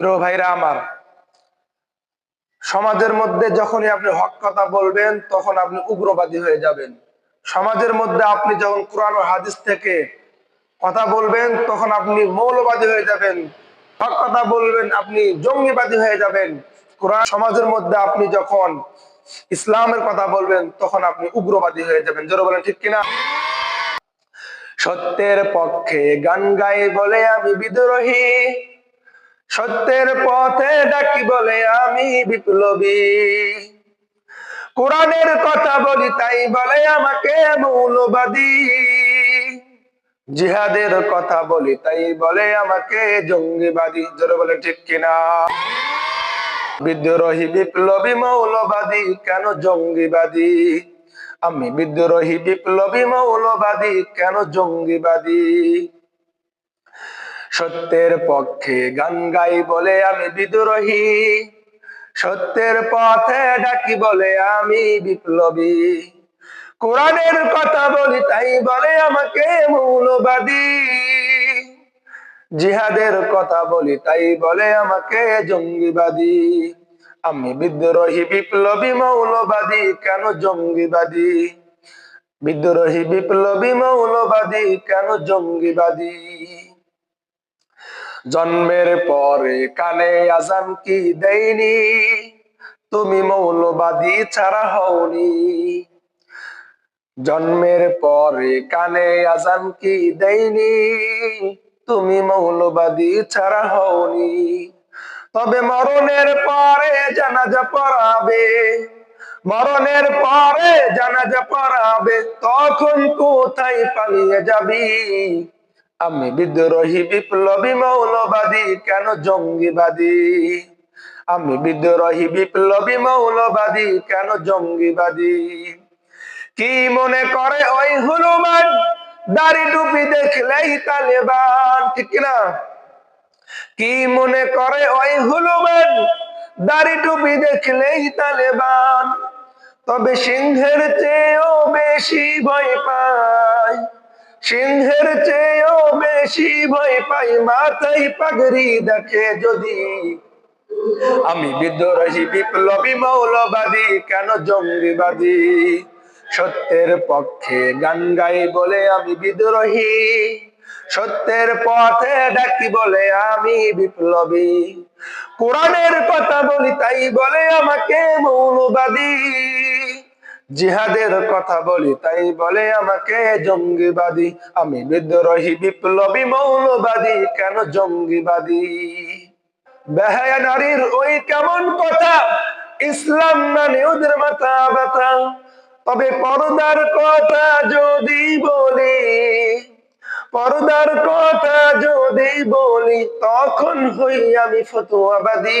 প্রিয় ভাইরা আমার, সমাজের মধ্যে যখনই আপনি হক কথা বলবেন, তখন আপনি উগ্রবাদী হয়ে যাবেন। সমাজের মধ্যে আপনি যখন কোরআন ও হাদিস থেকে কথা বলবেন, তখন আপনি মৌলবাদী হয়ে যাবেন। হক কথা বলবেন, আপনি জঙ্গিবাদী হয়ে যাবেন। কোরআন, সমাজের মধ্যে আপনি যখন ইসলামের কথা বলবেন, তখন আপনি উগ্রবাদী হয়ে যাবেন। জোরে বলেন, ঠিক কিনা? সত্যের পক্ষে গান গাই বলে আমি বিদ্রোহী। সত্যের পথে ডাকি বলে আমি বিপ্লবী। কোরআনের কথা বলি, তাই বলে আমাকে মৌলবাদী। জিহাদের কথা বলি, তাই বলে আমাকে জঙ্গিবাদী। জোরে বলে ঠিক কিনা? বিদ্রোহী বিপ্লবী মৌলবাদী, কেন জঙ্গিবাদী? আমি বিদ্রোহী বিপ্লবী মৌলবাদী, কেন জঙ্গিবাদী? সত্যের পক্ষে গান গাই বলে আমি বিদ্রোহী। সত্যের পথে ডাকি বলে আমি বিপ্লবী। কোরআনের কথা বলি, তাই বলে আমাকে মৌলবাদী। জিহাদের কথা বলি, তাই বলে আমাকে জঙ্গিবাদী। আমি বিদ্রোহী, বিপ্লবী, মৌলবাদী, কেন জঙ্গিবাদী? বিদ্রোহী, বিপ্লবী, মৌলবাদী, কেন জঙ্গিবাদী? জন্মের পরে কানে আজান কি দেয়নি? তুমি মৌলবাদী ছাড়া হওনি। জন্মের পরে কানে আজান কি দেয়নি? তুমি মৌলবাদী ছাড়া হওনি। তবে মরণের পরে জানাজা পড়াবে। মরণের পরে জানাজা পড়াবে। তখন কোথায় পালিয়ে যাবি? আমি বিদ্রোহী বিপ্লবী মৌলবাদী, কেন জঙ্গিবাদী? আমি বিদ্রোহী বিপ্লবী মৌলবাদী, কেন জঙ্গিবাদী? কি মনে করে ওই হনুমান? দাড়ি টুপি দেখলেই তালেবান, ঠিক না? কি মনে করে ওই হনুমান? দাড়ি টুপি দেখলেই তালেবান, তবে সিংহের চেয়েও বেশি ভয় পায়। সিংহের চেয়েও বেশি ভয় পাই, মাথায় পাগড়ি দেখে যদি। আমি বিদ্রোহী, বিপ্লবী, মৌলবাদী, কেন জঙ্গিবাদী? সত্যের পক্ষে গান গাই বলে আমি বিদ্রোহী। সত্যের পথে ডাকি বলে আমি বিপ্লবী। কোরআনের কথা বলি, তাই বলে আমাকে মৌলবাদী। জিহাদের কথা বলি, তাই বলে আমাকে জঙ্গিবাদী। আমি বিদ্রোহী, বিপ্লবী, মৌলবাদী, কেন জঙ্গিবাদী? বেহায়া নারীর ওই কেমন কথা? ইসলাম মানে ওদের মাথা ব্যথা। তবে পর্দার কথা যদি বলি, পর্দার কথা যদি বলি, তখন হই আমি ফতুয়াবাদী।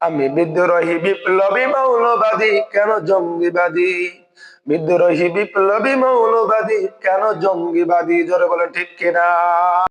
আমি বিদ্রোহী বিপ্লবী মৌলবাদী, কেন জঙ্গিবাদী? বিদ্রোহী বিপ্লবী মৌলবাদী, কেন জঙ্গিবাদী? জোরে বলে ঠিক কিনা?